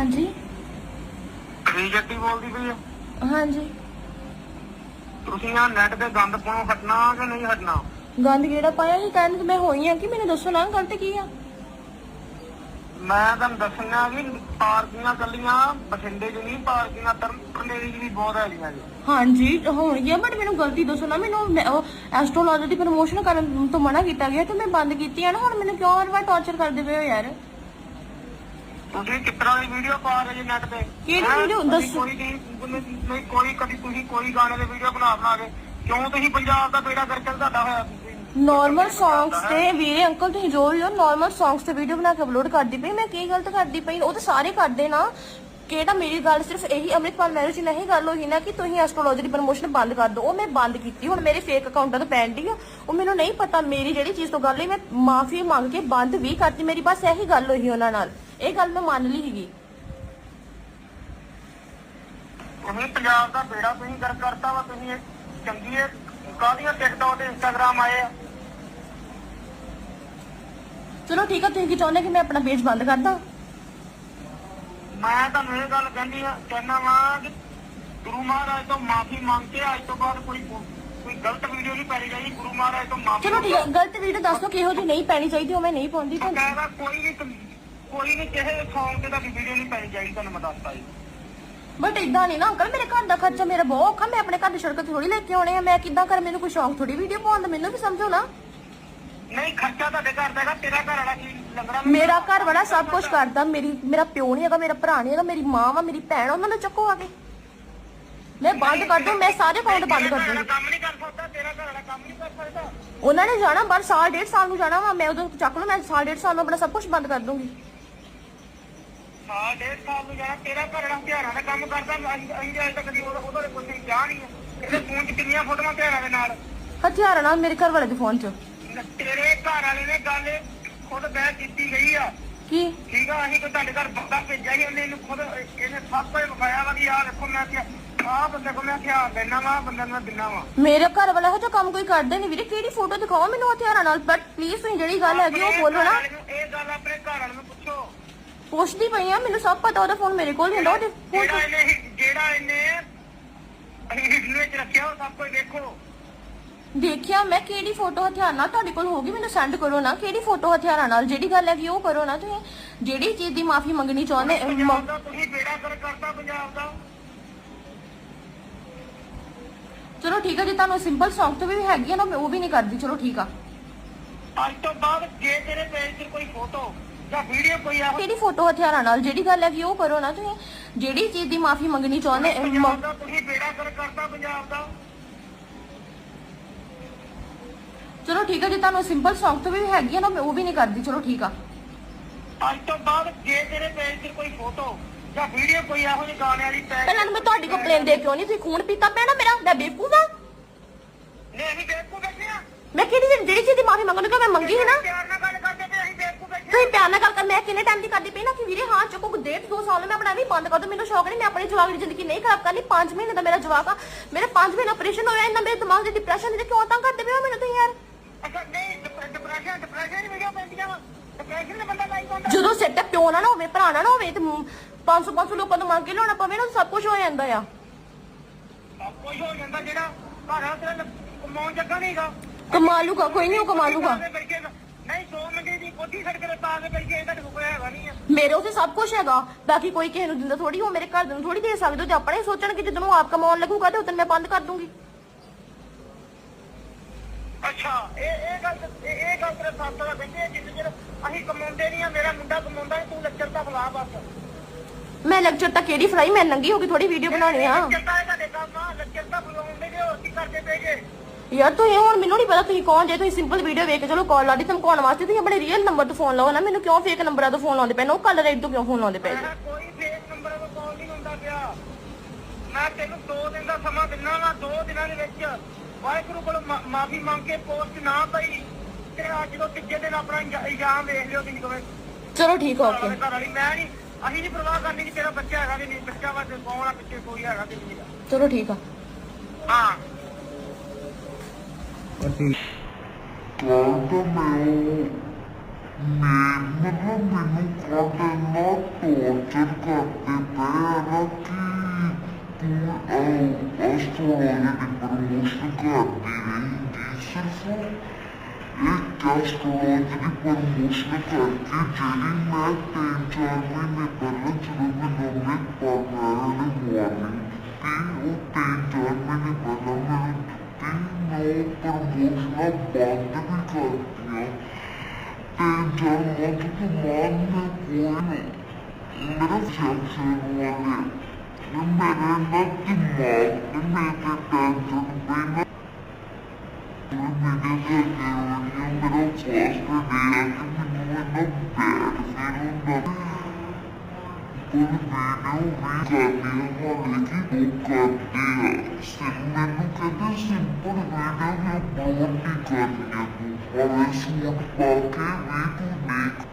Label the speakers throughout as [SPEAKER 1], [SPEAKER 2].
[SPEAKER 1] ਹਾਂਜੀ।
[SPEAKER 2] ਕੀ ਜੱਟੀ ਬੋਲਦੀ ਪਈ ਹੈ
[SPEAKER 1] ਹਾਂਜੀ।
[SPEAKER 2] ਤੁਸੀਂ ਆ ਨੈਟ ਤੇ ਗੰਦ ਪਾਉਣੋਂ ਹਟਣਾ ਕਿ ਨਹੀਂ ਹਟਣਾ?
[SPEAKER 1] ਗੰਦ ਕਿਹੜਾ ਪਾਇਆ ਸੀ? ਕਹਿੰਦੇ ਤੇ ਮੈਂ ਹੋਈ ਆ ਕਿ ਮੈਨੂੰ ਦੱਸੋ ਨਾ ਗਲਤ ਕੀ ਆ?
[SPEAKER 2] ਮੈਂ ਤੁਹਾਨੂੰ ਦੱਸਣਾ ਵੀ ਪਾਰਕੀਆਂ ਕੱਲੀਆਂ ਬਠਿੰਡੇ 'ਚ ਨਹੀਂ ਪਾਰਕੀਆਂ ਤਰਨਤਾਰਨ ਏਰੀਏ 'ਚ ਵੀ ਬਹੁਤ ਹੈਗੀਆਂ ਜੀ।
[SPEAKER 1] ਹਾਂਜੀ ਹੋਣਗੀਆਂ ਬਟ ਮੈਨੂੰ ਗਲਤੀ ਦੱਸੋ ਨਾ ਮੈਨੂੰ ਮੈਂ ਉਹ ਐਸਟ੍ਰੋਲੋਜੀ ਦੀ ਪ੍ਰਮੋਸ਼ਨ ਕਰਨ ਤੋਂ ਮਨਾ ਕੀਤਾ ਗਿਆ ਤੇ ਮੈਂ ਬੰਦ ਕੀਤੀ ਆ ਨਾ ਹੁਣ ਮੈਨੂੰ ਕਿਉਂ ਹਰ ਵਾਰ ਟੌਰਚਰ ਕਰਦੇ ਪਏ ਹੋ ਯਾਰ?
[SPEAKER 2] ਤੁਸੀਂ ਤਰ੍ਹਾਂ ਦੀ ਵੀਡੀਓ ਪਾ ਰਹੇ ਜੀ ਨੈਟ ਤੇ?
[SPEAKER 1] ਕਿਹੜੀ
[SPEAKER 2] ਹੈਂ?
[SPEAKER 1] video?
[SPEAKER 2] ਤੁਸੀਂ
[SPEAKER 1] ਦੱਸੋ।
[SPEAKER 2] ਕੋਈ ਨਹੀਂ ਨਹੀਂ ਕੋਈ ਕਦੀ ਤੁਸੀਂ ਕੋਈ ਗਾਣੇ ਦੇ ਵੀਡੀਓ ਬਣਾ ਬਣਾ ਕੇ ਕਿਉਂ ਤੁਸੀਂ ਪੰਜਾਬ ਦਾ ਬੇੜਾ ਕਰਕੇ ਤੁਹਾਡਾ ਹੋਇਆ ਤੁਸੀਂ?
[SPEAKER 1] ਨਾਰਮਲ ਸੌਂਗਸ ਤੇ ਵੀਰੇ ਅੰਕਲ ਤੁਸੀਂ ਜੋ ਵੀ ਹੋ ਨਾਰਮਲ ਸੌਂਗਸ ਤੇ ਵੀਡੀਓ ਬਣਾ ਕੇ ਅਪਲੋਡ ਕਰਦੀ ਪਈ। ਮੈਂ ਕੀ ਗਲਤ ਕਰਦੀ ਪਈ? ਉਹ ਤਾਂ ਸਾਰੇ ਕਰਦੇ ਨਾ। ਕਿਹੜਾ ਮੇਰੀ ਗੱਲ ਸਿਰਫ ਇਹੀ ਅੰਮ੍ਰਿਤਪਾਲ ਮੈਰਿਜ ਨਹੀਂ ਗੱਲ ਹੋਈ ਨਾ ਕਿ ਤੁਸੀਂ ਐਸਟ੍ਰੋਲੋਜੀ ਦੀ ਪ੍ਰਮੋਸ਼ਨ ਬੰਦ ਕਰ ਦਿਓ। ਉਹ ਮੈਂ ਬੰਦ ਕੀਤੀ। ਹੁਣ ਮੇਰੇ ਫੇਕ ਅਕਾਊਂਟਾਂ ਤੋਂ ਪੈਂਦੀ ਆ। ਉਹ ਮੈਨੂੰ ਨਹੀਂ ਪਤਾ ਮੇਰੀ ਜਿਹੜੀ ਚੀਜ਼ ਤੋਂ ਗੱਲ ਹੋਈ ਮੈਂ ਮਾਫੀ ਮੰਗ ਕੇ ਬੰਦ ਵੀ ਕਰਤੀ। ਮੇਰੀ ਬਸ ਇਹੀ ਗੱਲ ਹੋਈ ਉਹਨਾਂ ਨਾਲ। ਇਹ ਗੱਲ ਮੈਂ ਮੰਨ ਲਈ ਸੀਗੀ।
[SPEAKER 2] ਤੁਸੀਂ ਪੰਜਾਬ ਦਾ ਬੇੜਾ ਤੁਸੀਂ ਕਰ ਕਰਤਾ ਵਾ ਤੁਸੀਂ ਇਹ ਚੰਗੀ ਹੈ ਕਾਹਦੀਆਂ ਟਿਕਟੌਕ ਤੇ ਇੰਸਟਾਗ੍ਰਾਮ ਆਏ ਆ?
[SPEAKER 1] ਚਲੋ ਠੀਕ ਆ ਤੁਸੀਂ ਕੀ ਚਾਹੁੰਦੇ ਕਿ ਮੈਂ ਆਪਣਾ ਪੇਜ ਬੰਦ ਕਰ ਦਾਂ
[SPEAKER 2] ਮੈਂ ਤੁਹਾਨੂੰ ਇਹ ਗੱਲ ਕਹਿੰਦੀ ਆ ਕਹਿਣਾ ਵਾਂ ਕਿ ਗੁਰੂ ਮਹਾਰਾਜ ਤੋਂ ਮਾਫੀ ਮੰਗ ਕੇ ਅੱਜ ਤੋਂ ਬਾਅਦ ਕੋਈ ਕੋਈ ਗਲਤ ਵੀਡੀਓ ਨਹੀਂ ਪਾਈ ਜਾਈ ਗੁਰੂ ਮਹਾਰਾਜ ਤੋਂ ਮਾਫੀ
[SPEAKER 1] ਚਲੋ ਠੀਕ ਆ ਗਲਤ ਵੀਡੀਓ ਦੱਸੋ ਕਿਹੋ ਜਿਹੀ ਨਹੀਂ ਪੈਣੀ ਚਾਹੀਦੀ ਉਹ ਮੈਂ ਨਹੀਂ ਪਾਉਂਦੀ ਤਾਂ
[SPEAKER 2] ਕਹਿੰਦਾ ਕੋਈ ਵੀ ਕੋਈ ਵੀ ਕਿਸੇ ਸੌਂਗ ਤੇ ਤਾਂ ਵੀਡੀਓ ਨਹੀਂ ਪਾਈ ਜਾਈ ਤੁਹਾਨੂੰ ਮੈਂ ਦੱਸਤਾ ਜੀ।
[SPEAKER 1] ਬਟ ਇਦਾਂ ਨਹੀਂ ਨਾ ਅੰਕਲ ਮੇਰੇ ਘਰ ਦਾ ਖਰਚਾ ਮੇਰਾ ਬਹੁਤ ਔਖਾ ਮੈਂ ਆਪਣੇ ਘਰ ਦੀ ਸੜਕ ਥੋੜੀ ਲੈ ਕੇ ਆਉਣੇ ਆ ਮੈਂ ਕਿੱਦਾਂ ਕਰ? ਮੈਨੂੰ ਕੋਈ ਸ਼ੌਂਕ ਥੋੜੀ ਵੀਡੀਓ ਪਾਉਣ ਦਾ ਮੈਨੂੰ ਵੀ ਸਮਝੋ ਨਾ।
[SPEAKER 2] ਨਹੀਂ ਖਰਚਾ ਤੁਹਾਡੇ ਘਰ ਦਾ ਹੈਗਾ ਤੇਰਾ ਘਰ ਵਾਲਾ ਕੀ ਲੱਗਣਾ
[SPEAKER 1] ਮੇਰਾ ਘਰ ਵਾਲਾ ਸਭ ਕੁਝ ਕਰਦਾ ਮੇਰੀ ਮੇਰਾ ਪਿਓ ਨਹੀਂ ਹੈਗਾ ਮੇਰਾ ਭਰਾ ਨਹੀਂ ਹੈਗਾ ਮੇਰੀ ਮਾਂ ਵਾ ਮੇਰੀ ਭੈਣ ਉਹਨਾਂ ਨੂੰ ਚੱਕੋ ਆ ਕੇ। ਮੈਂ ਬੰਦ ਕਰ ਦੂੰ ਮੈਂ ਸਾਰੇ ਅਕਾਊਂਟ ਬੰਦ ਕਰ ਦੂੰਗੀ।
[SPEAKER 2] ਕੰਮ ਨਹੀਂ ਕਰ ਸਕਦਾ ਤੇਰਾ ਘਰ ਵਾਲਾ ਕੰਮ ਨਹੀਂ ਕਰ ਸਕਦਾ।
[SPEAKER 1] ਉਹਨਾਂ ਨੇ ਜਾਣਾ ਬਾਹਰ ਸਾਲ ਡੇਢ ਸਾਲ ਨੂੰ ਜਾਣਾ ਵਾ ਮੈਂ ਉਦੋਂ ਚੱਕ ਲੂ ਮੈਂ ਸਾਲ ਡੇਢ ਸਾਲ ਨੂੰ ਆਪਣਾ ਸਭ ਕੁਝ ਬੰਦ ਕਰ ਦੂੰਗੀ।
[SPEAKER 2] ਸਾਲ ਡੇਢ ਸਾਲ ਨੂੰ ਜਾਣਾ ਤੇਰਾ ਘਰ ਵਾਲਾ ਹਥਿਆਰਾਂ ਦਾ ਕੰਮ ਕਰਦਾ ਅਸੀਂ ਅਸੀਂ ਅਜੇ ਤੱਕ ਕਦੀ ਉਹਦਾ ਉਹਦਾ ਕੁਝ ਨਹੀਂ ਕਿਹਾ ਨਹੀਂ ਹੈ। ਇਹਦੇ ਫੋਨ 'ਚ ਕਿੰਨੀਆਂ ਫੋਟੋਆਂ ਹਥਿਆਰਾਂ ਦੇ ਨਾਲ?
[SPEAKER 1] ਹਥਿਆਰਾਂ ਨਾਲ ਮੇਰੇ ਘਰ ਵਾਲੇ ਦੇ ਫੋਨ 'ਚ।
[SPEAKER 2] ਤੇਰੇ ਘਰ ਵਾਲੇ ਨੇ ਗੱਲ ਖੁਦ ਬਹਿ ਕੀਤੀ ਗਈ ਆ।
[SPEAKER 1] ਕੀ?
[SPEAKER 2] ਠੀਕ ਆ ਅਸੀਂ ਕੋਈ ਤੁਹਾਡੇ ਘਰ ਬੰਦਾ ਭੇਜਿਆ ਸੀ ਉਹਨੇ ਇਹਨੂੰ ਖੁਦ ਇਹਨੇ ਸਭ ਕੁਝ ਵਿਖਾਇਆ ਵਾ ਕਿ ਆਹ ਦੇਖੋ ਮੈਂ ਕਿਹਾ ਆਹ ਬੰਦੇ ਕੋ ਮੈਂ ਹਥਿਆਰ ਦੇਣਾ ਵਾ ਬੰਦੇ ਨੂੰ ਦਿੰਨਾ ਵਾ।
[SPEAKER 1] ਮੇਰੇ ਘਰ ਵਾਲਾ ਇਹੋ ਜਿਹਾ ਕੰਮ ਕੋਈ ਕਰਦੇ ਨਹੀਂ ਵੀਰੇ ਕਿਹੜੀ ਫੋਟੋ ਦਿਖਾਓ ਮੈਨੂੰ ਹਥਿਆਰਾਂ ਨਾਲ? ਬਟ ਪਲੀਜ਼ ਤੁਸੀਂ ਜਿਹੜੀ ਗੱਲ ਹੈਗੀ ਉਹ ਬੋਲੋ ਨਾ
[SPEAKER 2] ਇਹ ਗੱਲ ਆਪਣੇ ਘਰ
[SPEAKER 1] ਪੁੱਛਦੀ ਪਈ ਆ ਮੈਨੂੰ ਸਭ ਪਤਾ ਉਹਦਾ ਫੋਨ ਮੇਰੇ ਕੋਲ ਹੀ ਹੁੰਦਾ ਉਹਦੇ ਫੋਨ
[SPEAKER 2] ਜਿਹੜਾ ਇਹਨੇ ਜਿਹੜਾ ਇਹਨੇ ਹਿਸਟਰੀ ਵਿੱਚ ਰੱਖਿਆ ਉਹ ਸਭ ਕੁਝ ਦੇਖੋ।
[SPEAKER 1] ਦੇਖਿਆ ਮੈਂ ਕਿਹੜੀ ਫੋਟੋ ਹਥਿਆਰ ਨਾਲ ਤੁਹਾਡੇ ਕੋਲ ਹੋਗੀ ਮੈਨੂੰ ਸੈਂਡ ਕਰੋ ਨਾ ਕਿਹੜੀ ਫੋਟੋ ਹਥਿਆਰਾਂ ਨਾਲ ਜਿਹੜੀ ਗੱਲ ਹੈਗੀ ਉਹ ਕਰੋ ਨਾ ਤੁਸੀਂ। ਜਿਹੜੀ ਚੀਜ਼ ਦੀ ਮਾਫੀ ਮੰਗਣੀ ਚਾਹੁੰਦੇ
[SPEAKER 2] ਪੰਜਾਬ ਦਾ ਤੁਸੀਂ ਬੇੜਾ ਕਰ ਕਰਤਾ ਪੰਜਾਬ ਦਾ।
[SPEAKER 1] ਚਲੋ ਠੀਕ ਹੈ ਜੇ ਤੁਹਾਨੂੰ ਸਿੰਪਲ Song ਤੇ ਵੀ ਹੈਗੀ ਆ ਨਾ ਮੈਂ ਉਹ ਵੀ ਨਹੀਂ ਕਰਦੀ ਚਲੋ ਠੀਕ ਆ।
[SPEAKER 2] ਅੱਜ ਤੋਂ ਬਾਅਦ ਜੇ ਤੇਰੇ ਪੇਜ 'ਤੇ ਕੋਈ ਫੋਟੋ ਜਾਂ ਵੀਡੀਓ ਕੋਈ ਇਹੋ
[SPEAKER 1] ਕਿਹੜੀ ਫੋਟੋ ਹਥਿਆਰਾਂ ਨਾਲ? ਜਿਹੜੀ ਗੱਲ ਹੈਗੀ ਉਹ ਕਰੋ ਨਾ ਤੁਸੀਂ। ਜਿਹੜੀ ਚੀਜ਼ ਦੀ ਮਾਫੀ ਮੰਗਣੀ ਚਾਹੁੰਦੇ ਅਮ,
[SPEAKER 2] ਪੰਜਾਬ ਦਾ ਤੁਸੀਂ ਬੇੜਾ ਕਰ ਕਰਤਾ ਪੰਜਾਬ ਦਾ।
[SPEAKER 1] ਚਲੋ ਠੀਕ ਹੈ ਜੇ ਤੁਹਾਨੂੰ ਸਿੰਪਲ Song ਤੇ ਵੀ ਹੈਗੀ ਆ ਨਾ ਮੈਂ ਉਹ ਵੀ ਨਹੀਂ ਕਰਦੀ। ਚਲੋ ਠੀਕ ਆ।
[SPEAKER 2] ਅੱਜ ਤੋਂ ਬਾਅਦ ਜੇ ਤੇਰੇ ਪੇਜ 'ਤੇ ਕੋਈ ਫੋਟੋ ਜਾਂ ਵੀਡੀਓ ਕੋਈ ਇਹੋ ਜਿਹੀ ਗਾਣੇ ਵਾਲੀ ਪੈ
[SPEAKER 1] ਪਹਿਲਾਂ ਮੈਂ ਤੁਹਾਡੀ ਕੰਪਲੇਨ ਦੇ ਕਿਉਂ ਨਹੀਂ ਤੁਸੀਂ ਖੂਨ ਪੀਤਾ ਪਿਆ ਨਾ ਮੇਰਾ ਮੈਂ ਬੇਵਕੂਫ ਆ।
[SPEAKER 2] ਨੇ ਅਸੀਂ ਬੇਵਕੂ ਬੈਠੇ ਆ।
[SPEAKER 1] ਮੈਂ ਕਿਹੜੀ ਜਿਹੜੀ ਚੀਜ਼ ਦੀ ਮਾਫੀ ਮੰਗਣੀ ਤਾਂ ਮੈਂ ਮੰਗੀ ਹੈ ਨਾ। ਤੁਸੀਂ ਪਿਆਰ ਨਾਲ ਗੱਲ ਕਰ ਮੈਂ ਕਿੰਨੇ ਟਾਈਮ ਦੀ ਕਰਦੀ ਪਈ ਨਾ ਕਿ ਵੀਰੇ? ਹਾਂ ਚੁੱਕੋ ਡੇਢ ਦੋ ਸਾਲ ਮੈਂ ਆਪਣਾ ਵੀ ਬੰਦ ਕਰ ਦੋ ਮੈਨੂੰ ਸ਼ੌਕ ਨਹੀਂ ਮੈਂ ਆਪਣੀ ਜਵਾਕ ਦੀ ਜ਼ਿੰਦਗੀ ਨਹੀਂ ਖਰਾਬ ਕਰਨੀ। 5 ਮਹੀਨੇ ਦਾ ਮੇਰਾ ਜਵਾਕ ਆ ਮੇਰੇ 5 ਮਹੀਨੇ ਆਪਰੇਸ਼ਨ ਹੋਇਆ ਇੰਨਾ ਮੇਰੇ ਦਿਮਾਗ ਦੇ ਡਿਪਰੈਸ਼ਨ ਦੇ ਕਿਉਂ ਤਾਂ ਕਰਦੇ ਪਏ ਹੋ ਮੈਨੂੰ ਤੁਸੀਂ ਯਾਰ? ਜਦੋਂ ਸਿਰ ਤੇ ਪਿਓ ਨਾ ਨਾ ਹੋਵੇ ਭਰਾ ਨਾ ਹੋਵੇ ਤੇ 500 500 ਲੋਕਾਂ ਤੋਂ ਮੰਗ ਕੇ ਲਿਆਉਣਾ ਪਵੇ ਨਾ ਸਭ ਕੁਝ ਹੋ ਜਾਂਦਾ ਆ।
[SPEAKER 2] ਸਭ ਕੁਝ ਹੋ ਜਾਂਦਾ ਜਿਹੜਾ ਘਰ ਆ ਤੇਰਾ ਕਮਾਉਣ ਜੱਗਾ ਨਹੀਂਗਾ
[SPEAKER 1] ਕਮਾ ਲੂਗਾ ਕੋਈ ਨਹੀਂ ਉਹ ਕਮਾ ਲੂਗਾ।
[SPEAKER 2] ਨਹੀਂ ਦੋ ਮੰਗੇ ਦੀ ਕੋਠੀ ਸੜਕ ਤੇ ਪਾ ਕੇ ਬੈਠੇ ਇਹਦਾ ਕੋਈ ਹੈਗਾ ਨਹੀਂ ਆ।
[SPEAKER 1] ਮੇਰੇ ਉਸੇ ਸਭ ਕੁਝ ਹੈਗਾ। ਬਾਕੀ ਕੋਈ ਕਿਸੇ ਨੂੰ ਦਿੰਦਾ ਥੋੜੀ ਹੋ ਮੇਰੇ ਘਰ ਦੇ ਨੂੰ ਥੋੜੀ ਦੇ ਸਕਦੇ ਹੋ। ਤੇ ਆਪਣੇ ਸੋਚਣ ਕਿ ਜਦੋਂ ਆਪ ਕਮਾਉਣ ਲੱਗੂਗਾ ਤੇ ਉਦੋਂ ਮੈਂ ਬੰਦ ਕਰ ਦੂੰਗੀ।
[SPEAKER 2] ਅੱਛਾ ਇਹ ਇਹ ਗੱਲ ਇਹ ਇਹ ਗੱਲ ਤੇਰੇ ਸਾਥ ਦਾ ਕਹਿੰਦੇ ਜਿੰਨੇ ਚਿਰ ਅਸੀਂ ਕਮਾਉਂਦੇ ਨਹੀਂ ਆ ਮੇਰਾ ਮੁੰਡਾ ਕਮਾਉਂਦਾ ਤੂੰ ਲੱਚਰ ਦਾ ਖਿਲਾਫ ਬਸ।
[SPEAKER 1] ਮੈਂ ਲੈਕਚਰ ਤਾਂ ਕਿਹੜੀ ਫਰਾਈ ਮੈਂ ਨੰਗੀ ਹੋ ਕੇ ਥੋੜੀ ਵੀਡੀਓ ਬਣਾਉਣੀ ਆ।
[SPEAKER 2] ਲੱਚਰ ਦਾ ਤੁਹਾਡੇ ਕੰਮ ਆ ਲੱਚਰ ਦਾ ਬੁਲਾਉਂਦੇ ਜੇ ਹੋਰ ਕੀ ਕਰਦੇ ਪਏਗੇ
[SPEAKER 1] ਯਾਰ ਤੁਸੀਂ ਹੁਣ ਮੈਨੂੰ ਨਹੀਂ ਪਤਾ ਤੁਸੀਂ ਕੌਣ ਜੇ ਤੁਸੀਂ ਸਿੰਪਲ ਵੀਡੀਓ ਵੇਖ ਕੇ ਚਲੋ ਕਾਲ ਲਾਦੀ ਧਮਕਾਉਣ ਵਾਸਤੇ ਤੁਸੀਂ ਆਪਣੇ ਰੀਅਲ ਨੰਬਰ ਤੋਂ ਫੋਨ ਲਾਓ ਨਾ ਮੈਨੂੰ ਕਿਉਂ ਫੇਕ ਨੰਬਰਾਂ ਤੋਂ ਫੋਨ ਲਾਉਂਦੇ ਪਏ ਨੇ? ਉਹ ਕੱਲ ਰੇਟ ਤੋਂ ਕਿਉਂ ਫੋਨ ਲਾਉਂਦੇ ਪਏ?
[SPEAKER 2] ਮੈਂ ਕੋਈ ਫੇਕ ਨੰਬਰ ਤੋਂ ਕਾਲ ਨਹੀਂ ਹੁੰਦਾ ਪਿਆ। ਮੈਂ ਤੈਨੂੰ 2 ਦਿਨ ਦਾ ਸਮਾਂ ਦਿੰਦਾ ਵਾ 2 ਦਿਨਾਂ ਦੇ ਵਿੱਚ। ਵਾਹਿਗੁਰੂ ਕੋਲ ਮਾਫੀ ਮੰਗ ਕੇ ਪੋਸਟ ਨਾ ਪਈ। ਤੇ ਅੱਜ ਤੋਂ ਤੀਜੇ ਦਿਨ ਆਪਣਾ ਇਲਜ਼ਾ- ਇਲਜ਼ਾਮ ਵੇਖ ਲਿਓ ਤੁਸੀਂ ਦੋਵੇਂ।
[SPEAKER 1] ਚਲੋ ਠੀਕ ਆ ਓਕੇ
[SPEAKER 2] ਵਾਲੇ ਘਰ ਵਾਲੀ ਮੈਂ ਨਹੀਂ ਅਸੀਂ ਨਹੀਂ ਪਰਵਾਹ ਕਰਨੀ ਕਿ ਤੇਰਾ ਬੱਚਾ ਹੈਗਾ ਕਿ ਨਹੀਂ ਬੱਚਾ ਵਾ ਤੇ ਕੌਣ ਆ ਪਿੱਛੇ ਕੋਈ ਹੈਗਾ ਕਿ ਨਹੀਂ ਹੈਗਾ।
[SPEAKER 1] ਚਲੋ ਠੀਕ ਆ।
[SPEAKER 2] ਹਾਂ।
[SPEAKER 3] Guarda meu, me, me, me, no cadenato. Torture ਕਰਦੇ ਪਏ ਨਾ ਕਿ ਤੂੰ ਐਸਟ੍ਰੋਲੋਜੀ ਦੀ ਪ੍ਰਮੋਸ਼ਨ ਕਰਦੀ ਰਹੀ ਸਿਰਫ ਇੱਕ ਐਸਟ੍ਰੋਲੋਜੀ ਦੀ ਪ੍ਰਮੋਸ਼ਨ ਕਰਕੇ ਜਿਹੜੀ ਮੈਂ ਤਿੰਨ ਚਾਰ ਮਹੀਨੇ ਪਹਿਲਾਂ ਜਦੋਂ ਮੈਂ ਨਵੇਂ ਪਾਗਾਂ ਨੇ ਵਾਰਨਿੰਗ ਦਿੱਤੀ ਉਹ ਤਿੰਨ ਚਾਰ ਮਹੀਨੇ ਪਹਿਲਾਂ ਮੈਨੂੰ ਦਿੱਤੀ ਨੌ ਪ੍ਰਮੋਸ਼ਨਾਂ ਬੰਦ ਵੀ ਕਰਤੀਆਂ ਤਿੰਨ ਚਾਰ ਮਹੀਨੇ ਤੋਂ ਬਾਅਦ ਮੈਂ ਕੋਈ ਮੇਰਾ ਫੈਸ਼ਨ ਵਾਲੇ ਮੇਰੇ ਨਾਲ ਦਿਮਾਗ ਤੇ ਮੇਰੇ ਟੈਂਸ਼ਨ ਪਈ ਨਾ ਮੇਰੇ ਦੇ ਮੇਰਾ ਫਸਟ ਡੇ ਆ ਕਿ ਮੈਨੂੰ ਇਹਨਾਂ ਬੈਡ ਫੀਲ ਹੁੰਦਾ ਪਰ ਵੀਡੀਓ ਵੀ ਕਰਦੀ ਹਾਂ ਹਾਲੇ ਕਿ ਉਹ ਕਰਦੇ ਆ ਸਿਰ ਮੈਨੂੰ ਕਹਿੰਦੇ ਸਿੰਪਲ ਵੀਡੀਓ ਵੀ ਅਪਲੋਡ ਨਹੀਂ ਕਰਨੀ ਆ ਤੂੰ ਹਾਲੇ ਸੂਟ ਪਾ ਕੇ ਵੀ ਤੂੰ ਦੇਖ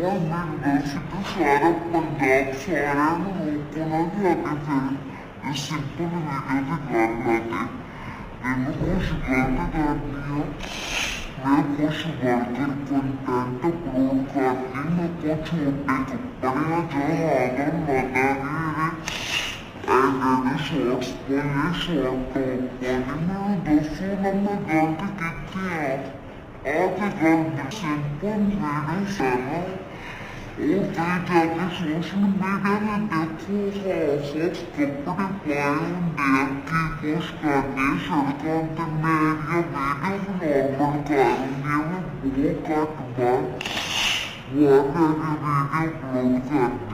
[SPEAKER 3] ਉਹ ਮੈਨੂੰ ਦੱਸ ਕਿ ਸਾਰਾ ਪੰਜਾਬ ਸਾਰਿਆਂ ਨੂੰ ਰੋਕਣਾ ਜਾ ਕੇ ਫਿਰ ਇਹ ਸਿੰਪਲ ਵੀਡੀਓ ਦੀ ਗੱਲ ਲਾ ਕੇ ਮੈਨੂੰ ਕੁਛ ਗਲਤ ਕਰਦੀ ਆ ਮੈਂ ਕੁਛ ਵਰਕਰ ਕੰਟੈਂਟ ਅਪਲੋਡ ਕਰਦੀ ਮੈਂ ਕੁਛ ਮੋਟੇ ਕੱਪੜਿਆਂ ਜਾਂ ਹਾਦਰ ਲਗਾ ਕੇ ਐਨੇ